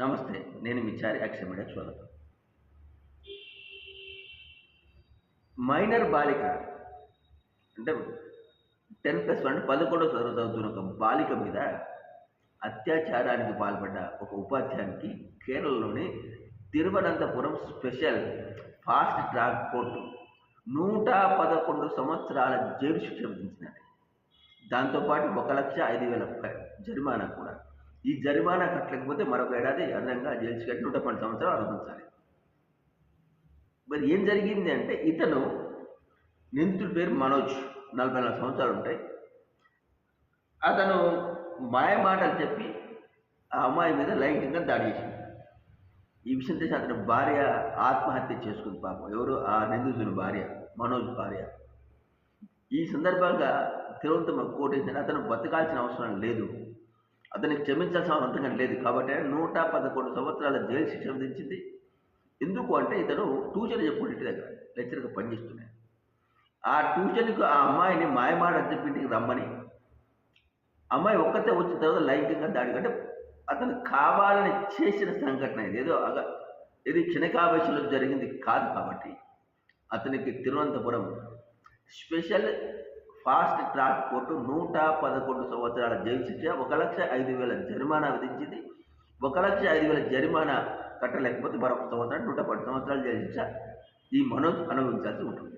నమస్తే నేను మిచ్చారి యాక్షన్ మీడియా స్వాగతం. మైనర్ బాలిక అంటే టెన్ ప్లస్ వన్ పదకొండో తరగతి చదువుతున్న ఒక బాలిక మీద అత్యాచారానికి పాల్పడ్డ ఒక ఉపాధ్యాయునికి కేరళలోని Thiruvananthapuram special fast track court నూట పదకొండు సంవత్సరాల జైలు శిక్ష విధించినది దాంతోపాటు ఒక లక్ష ఐదు వేల జరిమానా కూడా. ఈ జరిమానా కట్టలేకపోతే మరొక ఏడాది అదనంగా జైలు కట్టి నూట పన్నెండు సంవత్సరాలు అనుభవించాలి మరి ఏం జరిగింది అంటే ఇతను నిందితుడి పేరు మనోజ్. నలభై నాలుగు సంవత్సరాలు ఉంటాయి. అతను మాయ మాటలు చెప్పి ఆ అమ్మాయి మీద లైంగికంగా దాడి చేసింది. ఈ విషయం తెలిసి అతని భార్య ఆత్మహత్య చేసుకుంది పాపం. ఎవరు? ఆ నిందితుని భార్య మనోజ్ భార్య. ఈ సందర్భంగా తిరువంతమ కోటేసిన అతను బతకాల్సిన అవసరం లేదు. అతనికి క్షమించాల్సిన అవసరం లేదు. కాబట్టి నూట పదకొండు సంవత్సరాల జైలు శిక్ష విధించింది. ఎందుకు అంటే ఇతను ట్యూషన్ చెప్పుడు ఇంటి దగ్గర లెక్చర్గా పనిచేస్తున్నాయి ఆ ట్యూషన్కి ఆ అమ్మాయిని మాయమాట చెప్పి ఇంటికి రమ్మని అమ్మాయి ఒక్కతే వచ్చిన తర్వాత లైంగికంగా దాడి కంటే అతను కావాలని చేసిన సంఘటన ఇది. ఏదో అగ ఇది క్షణికావేశంలో జరిగింది కాదు కాబట్టి అతనికి Thiruvananthapuram special fast track court నూట పదకొండు సంవత్సరాల జైలు శిక్ష ఒక లక్ష ఐదు వేల జరిమానా విధించింది. ఒక లక్ష ఐదు వేల జరిమానా కట్టలేకపోతే మరొక సంవత్సరం నూట పది సంవత్సరాల జైలు శిక్ష. ఈ మనోజ్ అనుభవించాల్సి ఉంటుంది.